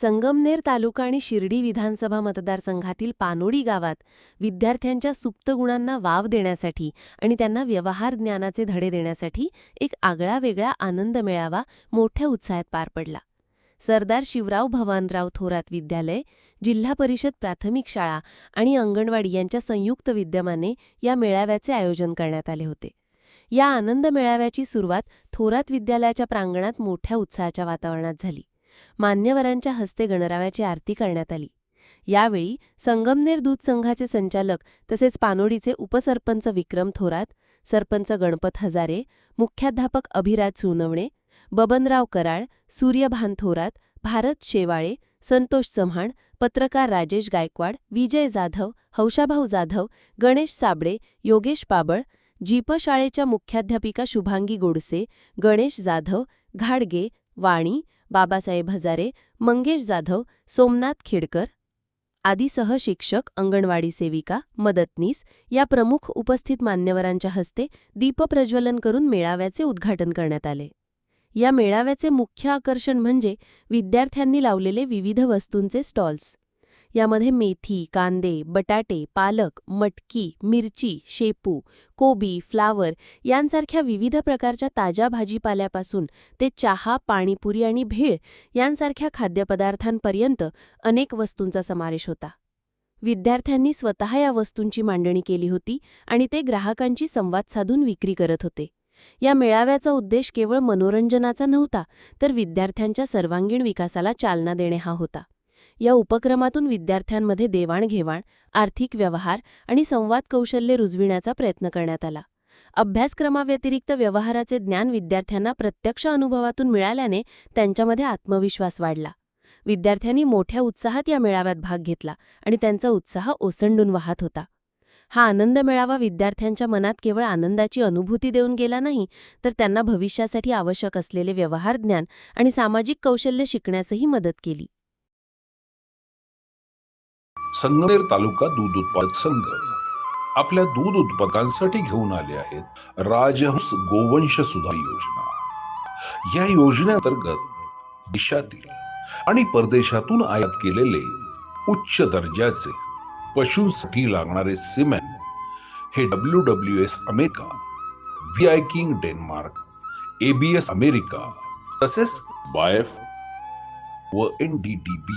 संगमनेर तालुका आणि शिर्डी विधानसभा मतदारसंघातील पानोडी गावात विद्यार्थ्यांच्या सुप्त गुणांना वाव देण्यासाठी आणि त्यांना व्यवहार ज्ञानाचे धडे देण्यासाठी एक आगळावेगळा आनंद मेळावा मोठ्या उत्साहात पार पडला. सरदार शिवराव भवानराव थोरात विद्यालय जिल्हा परिषद प्राथमिक शाळा आणि अंगणवाडी यांच्या संयुक्त विद्यमाने या मेळाव्याचे आयोजन करण्यात आले होते. या आनंद मेळाव्याची सुरुवात थोरात विद्यालयाच्या प्रांगणात मोठ्या उत्साहाच्या वातावरणात झाली. मान्यवरांच्या हस्ते गणराव्याची आरती करण्यात आली. यावेळी संगमनेर दूध संघाचे संचालक तसेच पानोडीचे उपसरपंच विक्रम थोरात सरपंच गणपत हजारे मुख्याध्यापक अभिराज सुनवणे बबनराव कराळ सूर्यभान थोरात भारत शेवाळे संतोष चव्हाण पत्रकार राजेश गायकवाड विजय जाधव हौशाभाऊ जाधव गणेश साबळे योगेश पाबळ जीप शाळेच्या मुख्याध्यापिका शुभांगी गोडसे गणेश जाधव घाडगे वाणी बाबासाहेब हजारे मंगेश जाधव सोमनाथ खेडकर आदीसह शिक्षक अंगणवाडी सेविका मदतनीस या प्रमुख उपस्थित मान्यवरांच्या हस्ते दीपप्रज्वलन करून मेळाव्याचे उद्घाटन करण्यात आले. या मेळाव्याचे मुख्य आकर्षण म्हणजे विद्यार्थ्यांनी लावलेले विविध वस्तूंचे स्टॉल्स. यामध्ये मेथी कांदे बटाटे पालक मटकी मिरची शेपू कोबी फ्लावर यांसारख्या विविध प्रकारच्या ताज्या भाजीपाल्यापासून ते चहा पाणीपुरी आणि भेळ यांसारख्या खाद्यपदार्थांपर्यंत अनेक वस्तूंचा समावेश होता. विद्यार्थ्यांनी स्वतः या वस्तूंची मांडणी केली होती आणि ते ग्राहकांची संवाद साधून विक्री करत होते. या मेळाव्याचा उद्देश केवळ मनोरंजनाचा नव्हता तर विद्यार्थ्यांच्या सर्वांगीण विकासाला चालना देणे हा होता. या उपक्रमातून विद्यार्थ्यांमध्ये देवाणघेवाण आर्थिक व्यवहार आणि संवाद कौशल्य रुजविण्याचा प्रयत्न करण्यात आला. अभ्यासक्रमाव्यतिरिक्त व्यवहाराचे ज्ञान विद्यार्थ्यांना प्रत्यक्ष अनुभवातून मिळाल्याने त्यांच्यामध्ये आत्मविश्वास वाढला. विद्यार्थ्यांनी मोठ्या उत्साहात या मेळाव्यात भाग घेतला आणि त्यांचा उत्साह ओसंडून वाहत होता. हा आनंद मेळावा विद्यार्थ्यांच्या मनात केवळ आनंदाची अनुभूती देऊन गेला नाही तर त्यांना भविष्यासाठी आवश्यक असलेले व्यवहार ज्ञान आणि सामाजिक कौशल्य शिकण्यासही मदत केली. संगमेर तालुका दूध उत्पादक संघ. आपल्या दूध उत्पादकांसाठी घेऊन आले आहेत राजहंस गोवंश सुधार योजना. या योजनेअंतर्गत देशातील आणि परदेशातून आयात केलेले उच्च दर्जाचे पशूंसाठी लागणारे सिमेंट हे W W S America Viking Denmark ABS America तसेच बायफ व एन डी डी बी